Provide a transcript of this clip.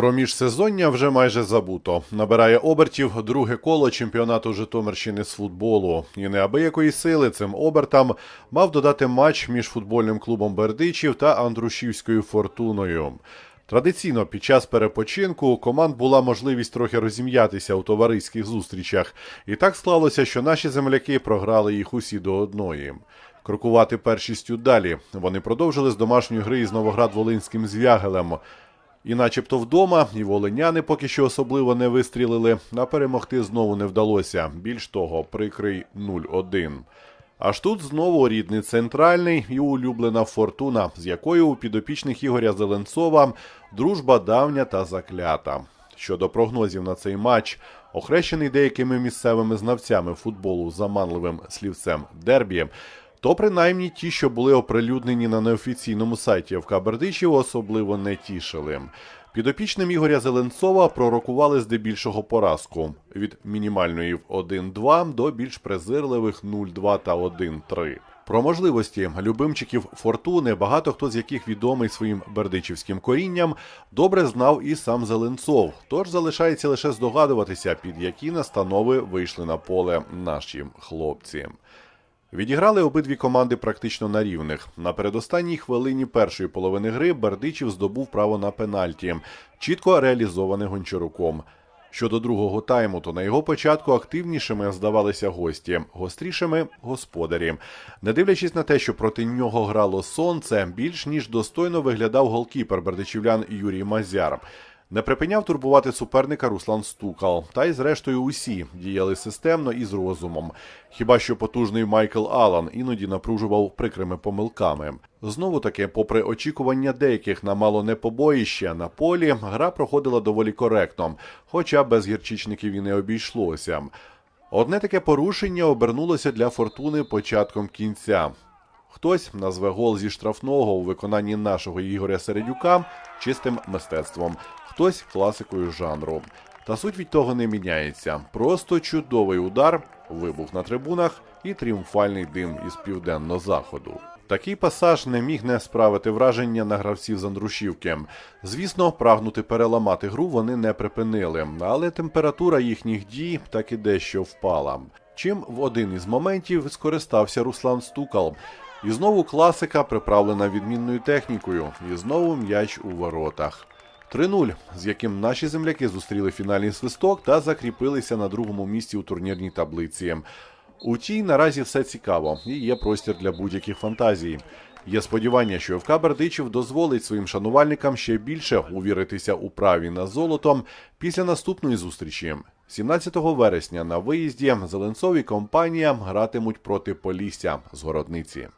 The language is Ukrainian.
Про міжсезоння вже майже забуто. Набирає обертів друге коло чемпіонату Житомирщини з футболу. І неабиякої сили цим обертам мав додати матч між футбольним клубом Бердичів та Андрушівською фортуною. Традиційно під час перепочинку у команд була можливість трохи розім'ятися у товариських зустрічах, і так склалося, що наші земляки програли їх усі до одної. Крокувати першістю далі. Вони продовжили з домашньої гри із Новоград-Волинським звягелем. І начебто вдома, і волиняни поки що особливо не вистрілили, а перемогти знову не вдалося. Більш того, прикрий 0-1. Аж тут знову рідний центральний і улюблена фортуна, з якою у підопічних Ігоря Зеленцова дружба давня та заклята. Щодо прогнозів на цей матч, охрещений деякими місцевими знавцями футболу заманливим слівцем Дербі, то принаймні ті, що були оприлюднені на неофіційному сайті ФК Бердичів, особливо не тішили. Підопічним Ігоря Зеленцова пророкували здебільшого поразку від мінімальної в 1-2 до більш презирливих 0-2 та 1-3. Про можливості любимчиків фортуни, багато хто з яких відомий своїм бердичівським корінням, добре знав і сам Зеленцов. Тож залишається лише здогадуватися, під які настанови вийшли на поле наші хлопці. Відіграли обидві команди практично на рівних. На передостанній хвилині першої половини гри Бердичів здобув право на пенальті, чітко реалізоване Гончаруком. Щодо другого тайму, то на його початку активнішими здавалися гості, гострішими господарі. Не дивлячись на те, що проти нього грало сонце, більш ніж достойно виглядав голкіпер бердичівлян Юрій Мазяр. Не припиняв турбувати суперника Руслан Стукал, та й зрештою усі діяли системно і з розумом. Хіба що потужний Майкл Алан іноді напружував прикрими помилками. Знову таки, попри очікування деяких на мало не побоїще на полі, гра проходила доволі коректно, хоча без гірчичників і не обійшлося. Одне таке порушення обернулося для фортуни початком кінця. Хтось назве гол зі штрафного у виконанні нашого Ігоря Середюка чистим мистецтвом, хтось класикою жанру. Та суть від того не міняється. Просто чудовий удар, вибух на трибунах і тріумфальний дим із південно-заходу. Такий пасаж не міг не справити враження на гравців з Андрушівки. Звісно, прагнути переламати гру вони не припинили, але температура їхніх дій так і дещо впала. Чим в один із моментів скористався Руслан Стукал. І знову класика, приправлена відмінною технікою, і знову м'яч у воротах. 3-0, з яким наші земляки зустріли фінальний свисток та закріпилися на другому місці у турнірній таблиці. У тій наразі все цікаво і є простір для будь-яких фантазій. Є сподівання, що ФК Бердичів дозволить своїм шанувальникам ще більше увіритися у праві на золотом після наступної зустрічі. 17 вересня на виїзді Зеленцові компанія гратимуть проти Полісся з городниці.